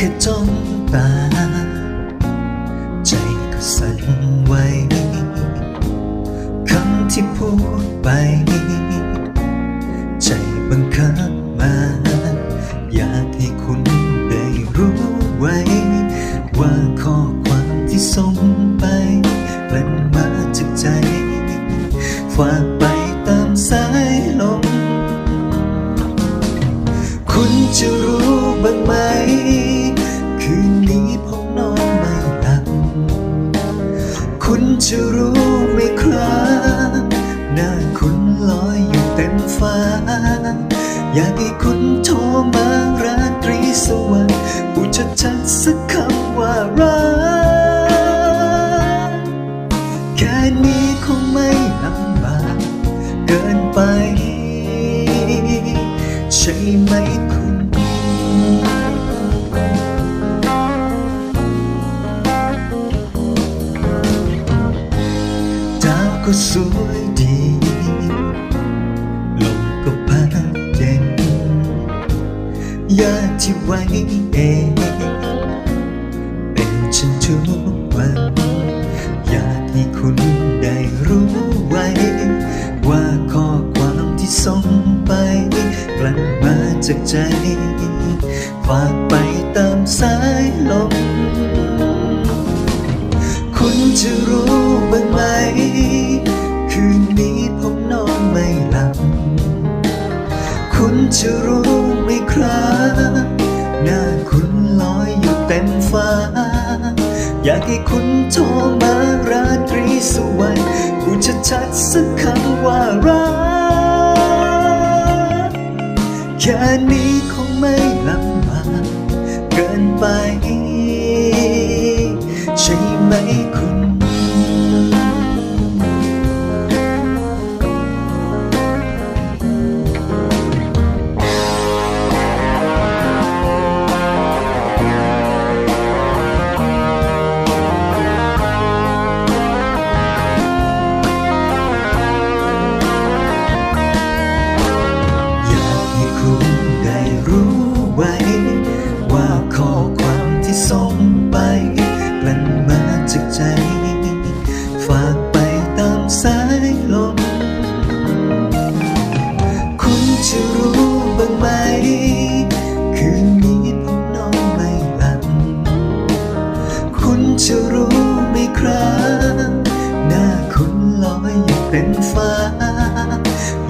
ขจมตา ใจก็สั่นไหวคำที่พูดไป ใจบังคับมา อยากให้คุณ ช่ไหมคุณดาวก็สวยดีลมก็พัดเย็นยาที่ไว้เองเป็นฉันทุกวัน จากใจ ฝากไปตามสายลม คุณจะรู้บ้างไหม คืนนี้ผมนอนไม่หลับ คุณจะรู้ไหมครับหน้าคุณลอยอยู่เต็มฟ้า อยากให้คุณโทรมาราตรีสวัสดิ์พูดชัดๆสักคำว่ารัก แค่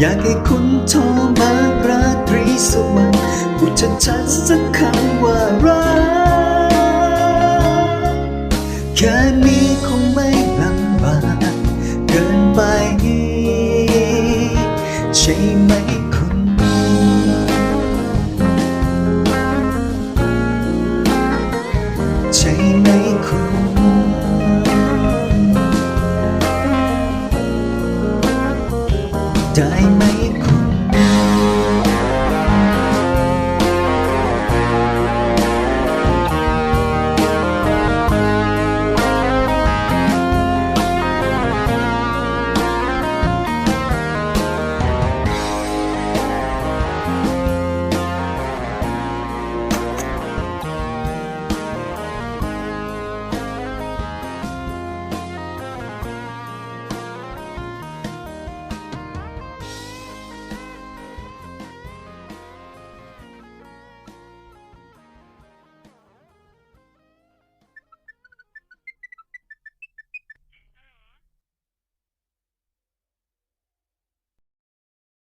อยากให้คุณโทรมาราตรีสวัสดิ์พูดชัดๆสักคำว่ารักแค่นี้คงไม่ลำบากเกินไป ใช่ไหม ได้ไหมคุณ